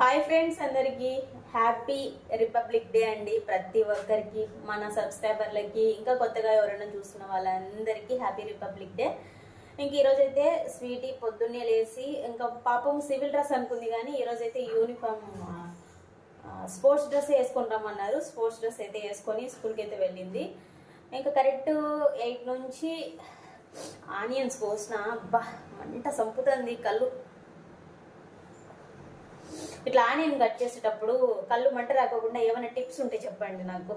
Hi friends అందరికీ happy republic day అండి. ప్రతి ఒక్కరికి మన సబ్స్క్రైబర్లకి ఇంకా కొత్తగా ఎవరైనా చూస్తున్న వాళ్ళందరికీ హ్యాపీ రిపబ్లిక్ డే ఇంక ఈరోజు అయితే స్వీటీ పొద్దున్నే లేచి ఇంకా పాపం సివిల్ డ్రెస్ అనుకుంది కానీ ఈరోజు అయితే యూనిఫామ్ స్పోర్ట్స్ డ్రెస్ వేసుకుంటామన్నారు స్పోర్ట్స్ డ్రెస్ అయితే వేసుకొని స్కూల్కి అయితే వెళ్ళింది. ఇంకా కరెక్ట్ ఎయిట్ నుంచి ఆనియన్స్ కోసిన. అబ్బా మంట సంపుతుంది కళ్ళు. ఇట్లా ఆనియన్ కట్ చేసేటప్పుడు కళ్ళు మంట రాకోకుండా ఏమైనా టిప్స్ ఉంటే చెప్పండి నాకు.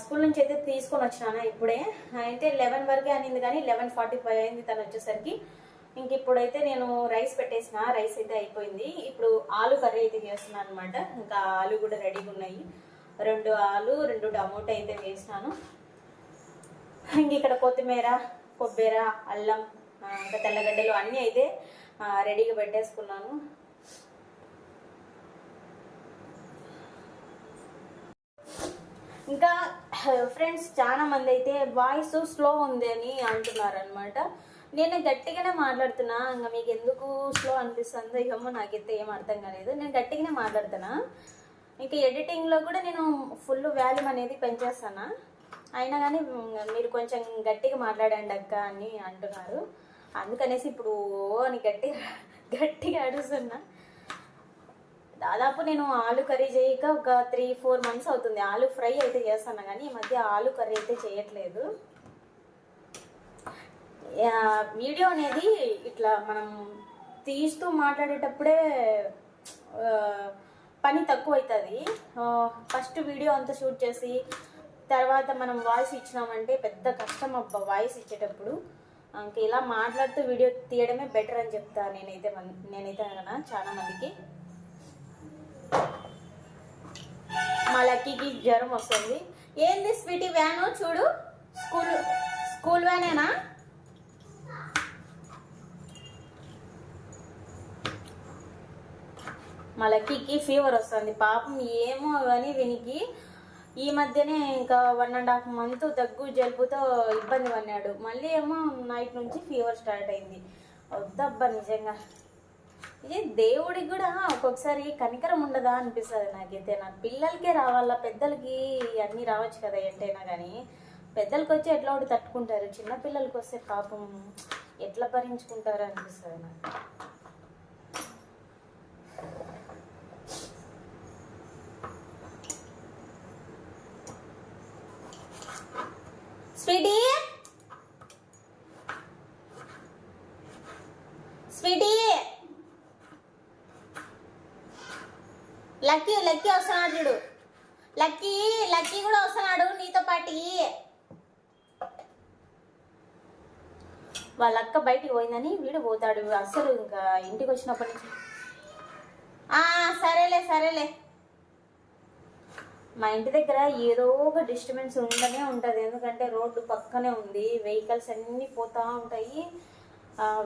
స్కూల్ నుంచి అయితే తీసుకొని వచ్చినాను ఇప్పుడే. అయితే లెవెన్ వరకే అనింది కానీ లెవెన్ ఫార్టీ ఫైవ్ అయింది తను వచ్చేసరికి. ఇంక ఇప్పుడైతే నేను రైస్ పెట్టేసిన రైస్ అయితే అయిపోయింది. ఇప్పుడు ఆలు కర్రీ అయితే చేస్తున్నాను అనమాట ఇంకా ఆలు కూడా రెడీగా ఉన్నాయి. రెండు ఆలు రెండు టమోటా అయితే వేసినాను ఇంక ఇక్కడ కొత్తిమీర కొబ్బరి అల్లం ఇంకా తెల్లగడ్డలు అన్నీ అయితే రెడీగా పెట్టేసుకున్నాను. ఇంకా ఫ్రెండ్స్ చాలా మంది అయితే వాయిస్ స్లో ఉంది అని అంటున్నారు అనమాట నేను గట్టిగానే మాట్లాడుతున్నా ఇంకా మీకు ఎందుకు స్లో అనిపిస్తుందో ఏమో నాకైతే ఏం అర్థం కాలేదు. నేను గట్టిగానే మాట్లాడుతున్నా. ఇంకా ఎడిటింగ్లో కూడా నేను ఫుల్ వాల్యూమ్ అనేది పెంచేస్తాను? అయినా కానీ మీరు కొంచెం గట్టిగా మాట్లాడండి అక్క అని అంటున్నారు. అందుకనేసి ఇప్పుడు ఓ అని గట్టిగా గట్టిగా అడుగుతున్నా దాదాపు నేను ఆలు కర్రీ చేయక ఒక త్రీ ఫోర్ మంత్స్ అవుతుంది. ఆలు ఫ్రై అయితే చేస్తాను కానీ ఈ మధ్య ఆలు కర్రీ అయితే చేయట్లేదు. వీడియో అనేది ఇట్లా మనం తీస్తూ మాట్లాడేటప్పుడే పని తక్కువ అవుతుంది ఫస్ట్ వీడియో అంతా షూట్ చేసి తర్వాత మనం వాయిస్ ఇచ్చినామంటే పెద్ద కష్టం అబ్బా వాయిస్ ఇచ్చేటప్పుడు. ఇంకా ఇలా మాట్లాడుతూ వీడియో తీయడమే బెటర్ అని చెప్తా నేనైతే నేనైతే అనగా చాలా మందికి. మా లక్కీకి జ్వరం వస్తుంది. ఏంది స్వీటీ వ్యాను? చూడు. స్కూల్ స్కూల్ వ్యానేనా? మా లక్కీకి ఫీవర్ వస్తుంది. పాపం ఏమో కానీ వినికి ఈ మధ్యనే ఇంకా వన్ అండ్ హాఫ్ మంత్ దగ్గు జలుబుతో ఇబ్బంది పడినాడు మళ్ళీ ఏమో నైట్ నుంచి ఫీవర్ స్టార్ట్ అయింది. వద్దబ్బా నిజంగా. ఇది దేవుడికి కూడా ఒక్కొక్కసారి కనికరం ఉండదా అనిపిస్తుంది నాకైతే నా పిల్లలకే రావాలా? పెద్దలకి అన్నీ రావచ్చు కదా ఏంటైనా కానీ పెద్దలకి వచ్చి ఎట్లా ఒకటి తట్టుకుంటారు? చిన్నపిల్లలకి వస్తే పాపం ఎట్లా భరించుకుంటారు అనిపిస్తుంది నాకు. స్వీటీ లక్కీ లక్కీ వస్తున్నాడు. చూడు లక్కీ లక్కీ కూడా వస్తున్నాడు నీతో పాటి. వాళ్ళ అక్క బయటికి పోయిందని వీడు పోతాడు. అసలు ఇంకా ఇంటికి వచ్చినప్పటి నుంచి. ఆ, సరేలే సరేలే. మా ఇంటి దగ్గర ఏదో ఒక డిస్టర్బెన్స్ ఉండనే ఉంటుంది. ఎందుకంటే రోడ్డు పక్కనే ఉంది. వెహికల్స్ అన్నీ పోతూ ఉంటాయి.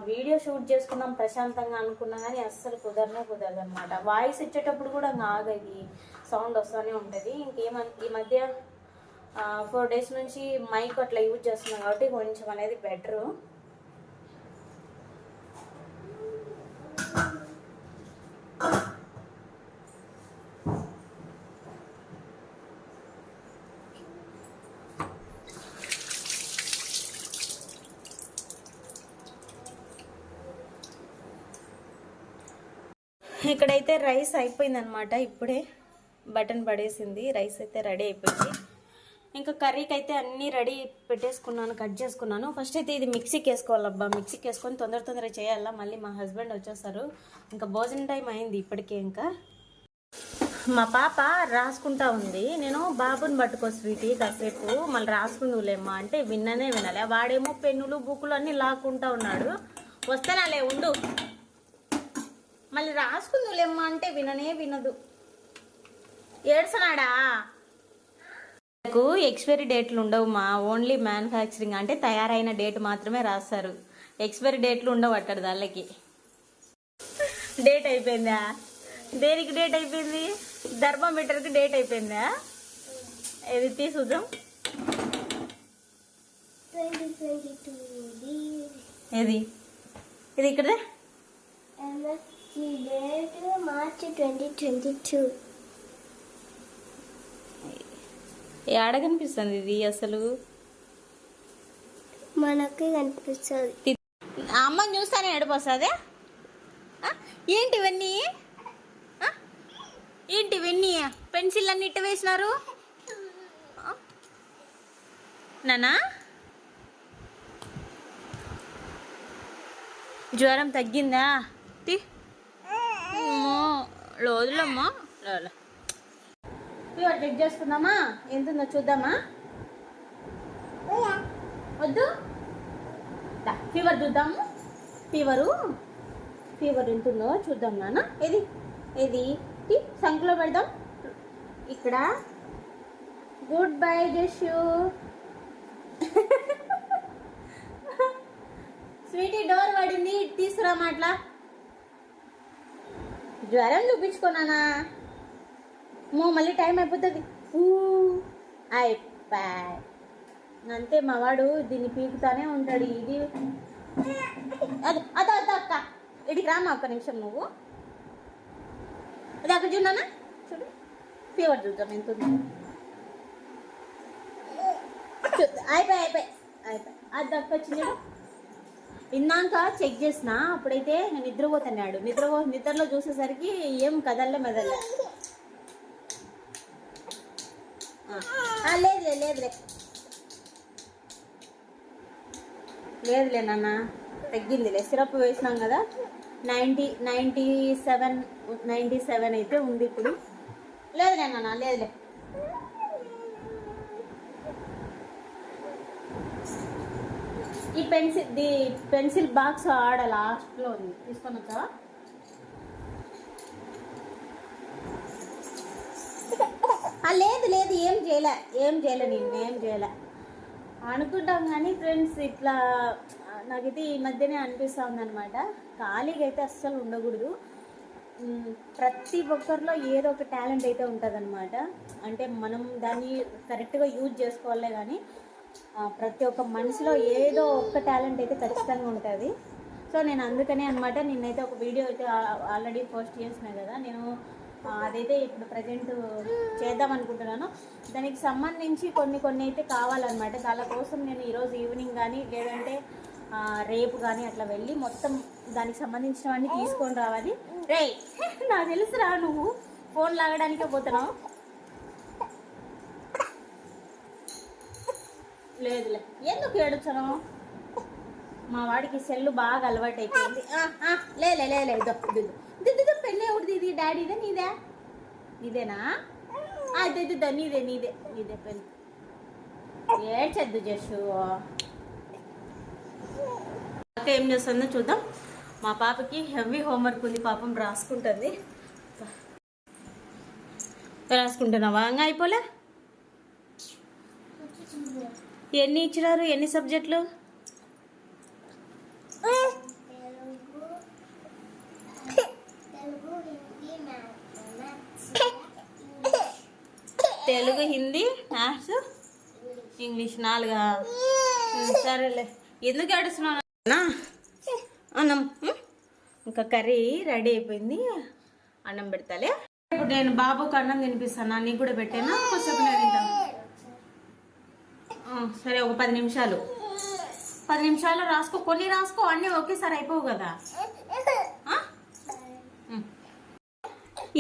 వీడియో షూట్ చేసుకుందాం ప్రశాంతంగా అనుకున్నా కానీ అస్సలు కుదరనే కుదరదు అనమాట వాయిస్ ఇచ్చేటప్పుడు కూడా ఇంకా ఆగది సౌండ్ వస్తూనే ఉంటుంది. ఇంకేమ ఈ మధ్య ఫోర్ డేస్ నుంచి మైక్ అట్లా యూజ్ చేస్తున్నాం కాబట్టి కొంచెం అనేది బెటరు. ఇక్కడైతే రైస్ అయిపోయిందనమాట ఇప్పుడే బటన్ పడేసింది రైస్ అయితే రెడీ అయిపోయింది. ఇంకా కర్రీకి అయితే అన్నీ రెడీ పెట్టేసుకున్నాను కట్ చేసుకున్నాను. ఫస్ట్ అయితే ఇది మిక్సీకి వేసుకోవాలబ్బా మిక్సీకి వేసుకొని తొందర తొందరగా చేయాలా? మళ్ళీ మా హస్బెండ్ వచ్చేస్తారు. ఇంకా భోజనం టైం అయింది ఇప్పటికే ఇంకా. మా పాప రాసుకుంటా ఉంది. నేను బాబుని పట్టుకో స్వీటీ కాసేపు మళ్ళీ రాసుకుందులేమ్మా అంటే విన్ననే వినాలి. వాడేమో పెన్నులు బుక్కులు అన్నీ లాక్కుంటా ఉన్నాడు. వస్తానాలే ఉండు. మళ్ళీ రాసుకుందులేమ్మా అంటే విననే వినదు. ఏడ్సనాడా నాకు ఎక్స్పైరీ డేట్లు ఉండవు మా. ఓన్లీ మ్యానుఫ్యాక్చరింగ్ అంటే తయారైన డేట్ మాత్రమే రాస్తారు. ఎక్స్పైరీ డేట్లు ఉండవు అట్టడు దాళ్ళకి. డేట్ అయిపోయిందా? దేనికి డేట్ అయిపోయింది? థర్మామీటర్కి డేట్ అయిపోయిందా? ఇది తీసుకుందాం ఏది? ఇది ఇక్కడ date March twenty twenty two. ఏడ కనిపిస్తుంది ఇది అసలు? మనకి కనిపిస్తుంది. అమ్మని చూస్తానే ఏడుపు వస్తుంది ఏంటి ఇవన్నీ? ఏంటి ఇవన్నీ పెన్సిల్ అన్ని ఇట్ట వేసినారు? నానా? జ్వరం తగ్గిందా? అమ్మో, లోదులమ్మా ఫీవర్ చెక్ చేసుకుందామా? ఎంత ఉందో చూద్దామా? వద్దు? ఫీవర్ చూద్దాము. ఫీవరు ఫీవర్ ఎంత ఉందో చూద్దాం నాన్న ఏది? ఏది? సంఖ్యలో పెడదాం. ఇక్కడ. Good bye Jashu Sweety door పడింది తీసుకురామా అట్లా? జ్వరం చూపించుకున్నానా మో మళ్ళీ టైం అయిపోతుంది. ఊ, అయిపోయి. అంతే మావాడు దీన్ని పీకుతానే ఉంటాడు. ఇది అది అదో అదో అక్క. ఇడికి రామా ఒక్క నిమిషం నువ్వు. అది అక్కడ చూడనా చూడు. ఫీవర్ చూద్దాం ఎంత ఉంది. చూద్దాం. అయిపోయి అయిపోయి. అయిపోయి. అది అక్క వచ్చింది. ఇందాక చెక్ చేసిన అప్పుడైతే నిద్రపోతున్నాడు. నిద్రపో నిద్రలో చూసేసరికి ఏం కదల్లే మెదల్లే. ఆ, లేదులే లేదులే. లేదులే నాన్న తగ్గిందిలే. సిరప్ వేసినాం కదా ninety ninety seven ninety seven అయితే ఉంది ఇప్పుడు. లేదులే నాన్న లేదులే. ఈ పెన్సిల్ ది పెన్సిల్ బాక్స్ ఆడ లాస్ట్లో ఉంది. తీసుకొని వచ్చావా? ఆ, లేదు లేదు ఏం చేయలే ఏం చేయలే నేను ఏం చేయలే. అనుకుంటాం కానీ ఫ్రెండ్స్ ఇట్లా నాకు నాకైతే ఈ మధ్యనే అనిపిస్తూ ఉందన్నమాట ఖాళీగా అయితే అస్సలు ఉండకూడదు. ప్రతి ఒక్కరిలో ఏదో ఒక టాలెంట్ అయితే ఉంటుందన్నమాట. అంటే మనం దాన్ని కరెక్ట్గా యూజ్ చేసుకోవాలే కానీ ప్రతి ఒక్క మనిషిలో ఏదో ఒక్క టాలెంట్ అయితే ఖచ్చితంగా ఉంటుంది. సో నేను అందుకనే అనమాట నిన్నైతే ఒక వీడియో అయితే ఆల్రెడీ పోస్ట్ చేసిన కదా నేను అదైతే ఇప్పుడు ప్రజెంట్ చేద్దాం అనుకుంటున్నాను. దానికి సంబంధించి కొన్ని కొన్ని అయితే కావాలన్నమాట. దాని కోసం నేను ఈరోజు ఈవినింగ్ కానీ లేదంటే రేపు కానీ అట్లా వెళ్ళి మొత్తం దానికి సంబంధించినవన్నీ తీసుకొని రావాలి. రే నాకు తెలుసురా నువ్వు? ఫోన్ లాగడానికే పోతున్నావు. లేదులే. ఎందుకు ఏడుచను మా వాడికి సెల్లు బాగా అలవాటు అయిపోయింది ఆ, ఆ, లేలే లేలే ఇదో దిద్దు పెళ్ళి ఎవరిది ఇది డాడీదే నీదే? నీదేనా? అదే దిద్ద నీదే నీదే నీదే పెళ్ళి. ఏడ్చద్దు జషు అక్క ఏం చేస్తుందో చూద్దాం. మా పాపకి హెవీ హోంవర్క్ ఉంది పాపం రాసుకుంటుంది. రాసుకుంటున్నావా? ఇంకా అయిపోలే? ఎన్ని ఇచ్చినారు? ఎన్ని సబ్జెక్టులు? తెలుగు హిందీ మ్యాథ్స్ ఇంగ్లీష్ నాలుగా. సరేలే. ఎందుకు ఏడుస్తున్నావు? అన్నం? ఇంకా కర్రీ రెడీ అయిపోయింది. అన్నం పెడతాలే. ఇప్పుడు నేను బాబుకు అన్నం తినిపిస్తాను. నీకు కూడా పెట్టాను? కొంచెం నేను తింటాను. సరే ఒక పది నిమిషాలు. పది నిమిషాలు రాసుకో కొన్ని రాసుకో అన్నీ ఒకేసారి అయిపోవు కదా.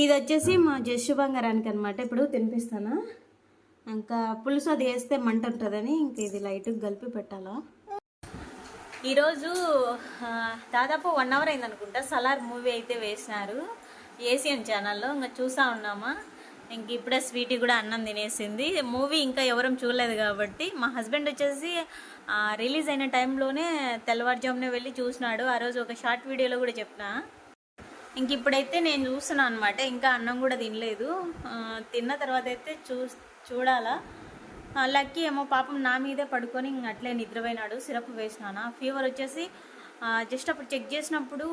ఇది వచ్చేసి మా జస్సు బంగారానికి అనమాట ఇప్పుడు తినిపిస్తాను? ఇంకా పులుసు అది వేస్తే మంట ఉంటుందని ఇంకా ఇది లైట్గా కలిపి పెట్టాలా? ఈరోజు దాదాపు వన్ అవర్ అయింది అనుకుంటా సలార్ మూవీ అయితే వేసినారు. ఏసీఎం ఛానల్లో ఇంకా చూసా ఉన్నామా? ఇంక ఇప్పుడే స్వీటీ కూడా అన్నం తినేసింది. మూవీ ఇంకా ఎవరం చూడలేదు కాబట్టి మా హస్బెండ్ వచ్చేసి రిలీజ్ అయిన టైంలోనే తెల్లవారుజామునే వెళ్ళి చూసినాడు. ఆ రోజు ఒక షార్ట్ వీడియోలో కూడా చెప్పిన. ఇంక ఇప్పుడైతే నేను చూస్తున్నాను అనమాట ఇంకా అన్నం కూడా తినలేదు. తిన్న తర్వాత అయితే చూ చూడాలా. లక్కీ ఏమో పాపం నా మీదే పడుకొని ఇంక అట్లే నిద్రపోయినాడు. సిరప్ వేసినానా. ఫీవర్ వచ్చేసి జస్ట్ అప్పుడు చెక్ చేసినప్పుడు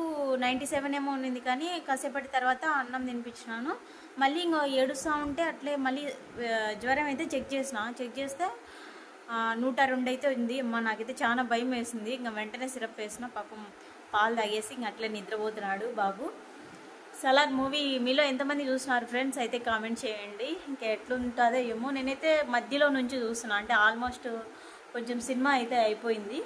నైంటీ సెవెన్ ఏమో ఉండింది కానీ కాసేపటి తర్వాత అన్నం తినిపించినాను. మళ్ళీ ఇంకో ఏడుస్తూ ఉంటే అట్లే మళ్ళీ జ్వరం అయితే చెక్ చేసిన. చెక్ చేస్తే నూట రెండు అయితే ఉంది. అమ్మ నాకైతే చాలా భయం వేసింది. ఇంకా వెంటనే సిరప్ వేసిన. పాపం పాలు తాగేసి ఇంక అట్లే నిద్రపోతున్నాడు బాబు. సలార్ మూవీ మీలో ఎంతమంది చూస్తున్నారు ఫ్రెండ్స్? అయితే కామెంట్ చేయండి. ఇంకా ఎట్లుంటుందో ఏమో. నేనైతే మధ్యలో నుంచి చూస్తున్నా. అంటే ఆల్మోస్ట్ కొంచెం సినిమా అయితే అయిపోయింది.